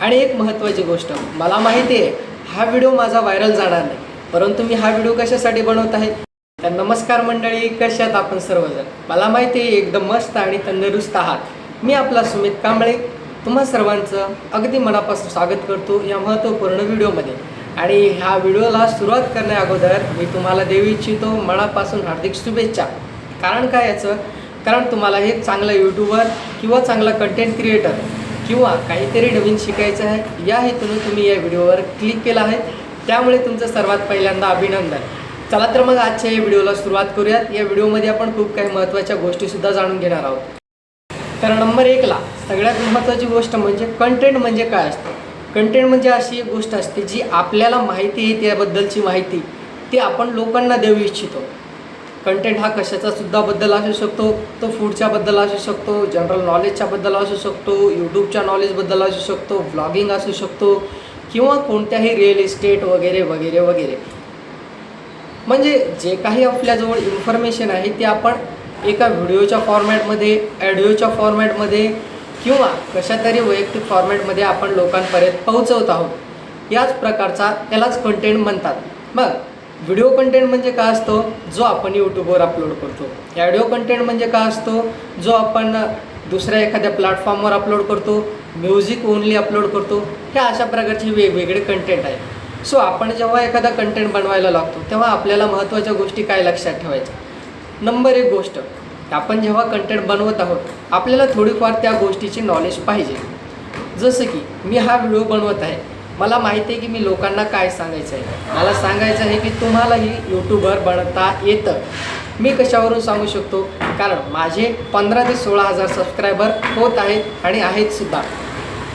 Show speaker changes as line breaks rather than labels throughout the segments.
आणि एक महत्त्वाची गोष्ट मला माहिती आहे हा व्हिडिओ माझा व्हायरल जाणार नाही परंतु मी हा व्हिडिओ कशासाठी बनवत आहे? तर नमस्कार मंडळी कशात आपण सर्वजण? मला माहिती आहे एकदम मस्त आणि तंदुरुस्त आहात. मी आपला सुमित कांबळे. तुम्हा सर्वांचं अगदी मनापासून स्वागत करतो या महत्त्वपूर्ण व्हिडिओमध्ये. आणि ह्या व्हिडिओला सुरुवात करण्या अगोदर मी तुम्हाला देऊ इच्छितो मनापासून हार्दिक शुभेच्छा. कारण काय याचं? कारण तुम्हाला हे चांगलं यूट्यूबर किंवा चांगला कंटेंट क्रिएटर किंवा काहीतरी नवीन शिकायचं आहे या हेतून तुम्ही या व्हिडिओवर क्लिक केलं आहे. त्यामुळे तुमचं सर्वात पहिल्यांदा अभिनंदन. चला तर मग आजच्या या व्हिडिओला सुरुवात करूयात. या व्हिडिओमध्ये आपण खूप काही महत्त्वाच्या गोष्टीसुद्धा जाणून घेणार आहोत. तर नंबर एकला सगळ्यात महत्त्वाची गोष्ट म्हणजे कंटेंट म्हणजे काय असतं? कंटेंट म्हणजे अशी एक गोष्ट असते जी आपल्याला माहिती आहे त्याबद्दलची माहिती ती आपण लोकांना देऊ इच्छितो. कंटेंट हा कशाचा सुद्धा बद्दल असू शकतो तो फूडच्या बद्दल असू शकतो जनरल नॉलेजच्या बद्दल असू शकतो यूट्यूबच्या नॉलेजबद्दल असू शकतो ब्लॉगिंग असू शकतो किंवा कोणत्याही रिअल इस्टेट वगैरे वगैरे वगैरे. म्हणजे जे काही आपल्याजवळ इन्फॉर्मेशन आहे ते आपण एका व्हिडिओच्या फॉर्मॅटमध्ये ॲडिओच्या फॉर्मॅटमध्ये किंवा कशा तरी वैयक्तिक फॉर्मॅटमध्ये आपण लोकांपर्यंत पोहोचवत आहोत. याच प्रकारचा यालाच कंटेंट म्हणतात. मग व्हिडिओ कंटेंट म्हणजे काय असतो? जो आपण यूट्यूबवर अपलोड करतो. ॲडिओ कंटेंट म्हणजे काय असतो? जो आपण दुसऱ्या एखाद्या प्लॅटफॉर्मवर अपलोड करतो म्युझिक ओनली अपलोड करतो ह्या अशा प्रकारचे वेगवेगळे कंटेंट आहे. सो आपण जेव्हा एखादा कंटेंट बनवायला लागतो तेव्हा आपल्याला महत्त्वाच्या गोष्टी काय लक्षात ठेवायच्या? नंबर एक गोष्ट आपण जेव्हा कंटेंट बनवत आहोत आपल्याला थोडीफार त्या गोष्टीची नॉलेज पाहिजे. जसं की मी हा व्हिडिओ बनवत आहे. मला माहिती आहे की मी लोकांना काय सांगायचं आहे? मला सांगायचं आहे की तुम्हालाही यूट्यूबर बनता येतं. मी कशावरून सांगू शकतो? कारण माझे पंधरा ते सोळा हजार सबस्क्रायबर होत आहेत आणि आहेत सुद्धा.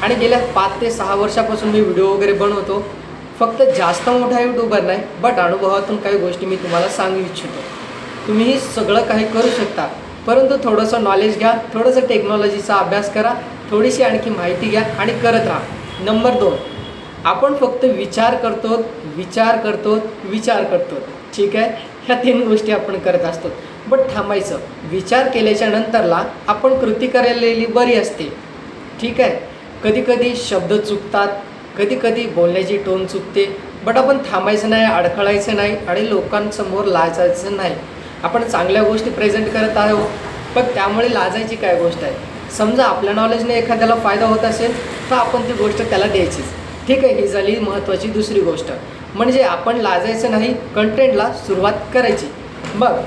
आणि गेल्या पाच ते सहा वर्षापासून मी व्हिडिओ वगैरे बनवतो. फक्त जास्त मोठा यूट्यूबर नाही बट अनुभवातून काही गोष्टी मी तुम्हाला सांगू इच्छितो. तुम्हीही सगळं काही करू शकता परंतु थोडंसं नॉलेज घ्या थोडंसं टेक्नॉलॉजीचा अभ्यास करा थोडीशी आणखी माहिती घ्या आणि करत राहा. नंबर दोन आपण फक्त विचार करतो विचार करतो विचार करतो. ठीक आहे? ह्या तीन गोष्टी आपण करत असतो. बट थांबायचं. विचार केल्याच्या नंतरला आपण कृती करायलेली बरी असते. ठीक आहे? कधीकधी शब्द चुकतात कधीकधी बोलण्याची टोन चुकते. बट आपण थांबायचं नाही अडखळायचं नाही आणि लोकांसमोर लाजायचं नाही. आपण चांगल्या गोष्टी प्रेझेंट करत आहोत पण त्यामुळे लाजायची काय गोष्ट आहे? समजा आपल्या नॉलेजने एखाद्याला फायदा होत असेल तर आपण ती गोष्ट त्याला द्यायचीच. ठीक आहे ही झाली महत्त्वाची दुसरी गोष्ट. म्हणजे आपण लाजायचं नाही कंटेंटला सुरुवात करायची. मग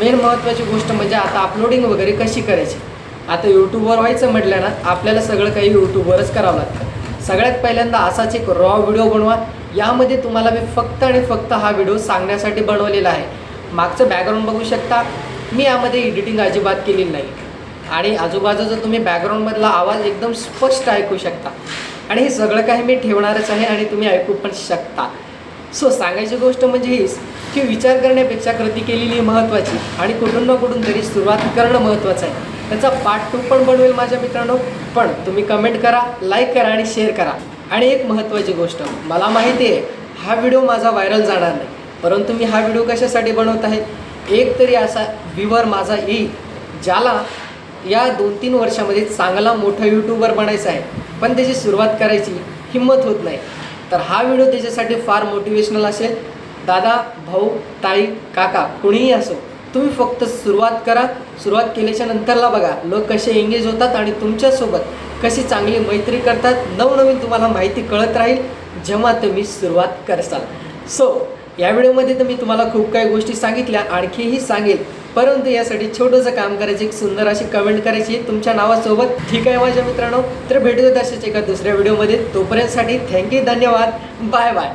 मेन महत्त्वाची गोष्ट म्हणजे आता अपलोडिंग वगैरे कशी करायची? आता यूट्यूबवर व्हायचं म्हटलं ना आपल्याला सगळं काही यूट्यूबवरच करावं लागतं. सगळ्यात पहिल्यांदा असाच एक रॉ व्हिडिओ बनवा. यामध्ये तुम्हाला मी फक्त आणि फक्त हा व्हिडिओ सांगण्यासाठी बनवलेला आहे. मागचं बॅकग्राऊंड बघू शकता. मी यामध्ये एडिटिंग अजिबात केलेली नाही. आणि आजूबाजूचा तुम्ही बॅकग्राऊंडमधला आवाज एकदम स्पष्ट ऐकू शकता. आणि हे सगळं काही मी ठेवणारच आहे आणि तुम्ही ऐकू पण शकता. सो सांगायची गोष्ट म्हणजे हीच की विचार करण्यापेक्षा कृती केलेली महत्त्वाची आणि कुठून ना कुठून तरी सुरुवात करणं महत्त्वाचं आहे. त्याचा पार्ट टू पण बनवेल माझ्या मित्रांनो पण तुम्ही कमेंट करा लाईक करा आणि शेअर करा. आणि एक महत्त्वाची गोष्ट मला माहिती आहे हा व्हिडिओ माझा व्हायरल जाणार नाही. परंतु मी हा व्हिडिओ कशासाठी बनवत आहे? एक तरी असा व्ह्यूवर माझा येईल ज्याला या दोन तीन वर्षामध्ये चांगला मोठा यूट्यूबर बनायचा आहे. पण त्याची सुरुवात करायची हिंमत होत नाही. तर हा व्हिडिओ त्याच्यासाठी फार मोटिवेशनल असेल. दादा भाऊ ताई काका कुणीही असो तुम्ही फक्त सुरुवात करा. सुरुवात केल्याच्या नंतरला बघा लोक कसे एंगेज होतात आणि तुमच्यासोबत कशी चांगली मैत्री करतात. नवनवीन तुम्हाला माहिती कळत राहील जेव्हा तुम्ही सुरुवात करसाल. सो या व्हिडिओमध्ये तर मी तुम्हाला खूप काही गोष्टी सांगितल्या. आणखीही सांगेल. परंतु यासाठी छोटंसं काम करायचं एक सुंदर अशी कमेंट करायची. तुमच्या नावासोबत ठीक आहे माझ्या मित्रांनो. तर भेटूयात असेच एका दुसऱ्या व्हिडिओमध्ये तोपर्यंतसाठी थँक्यू धन्यवाद. Bye bye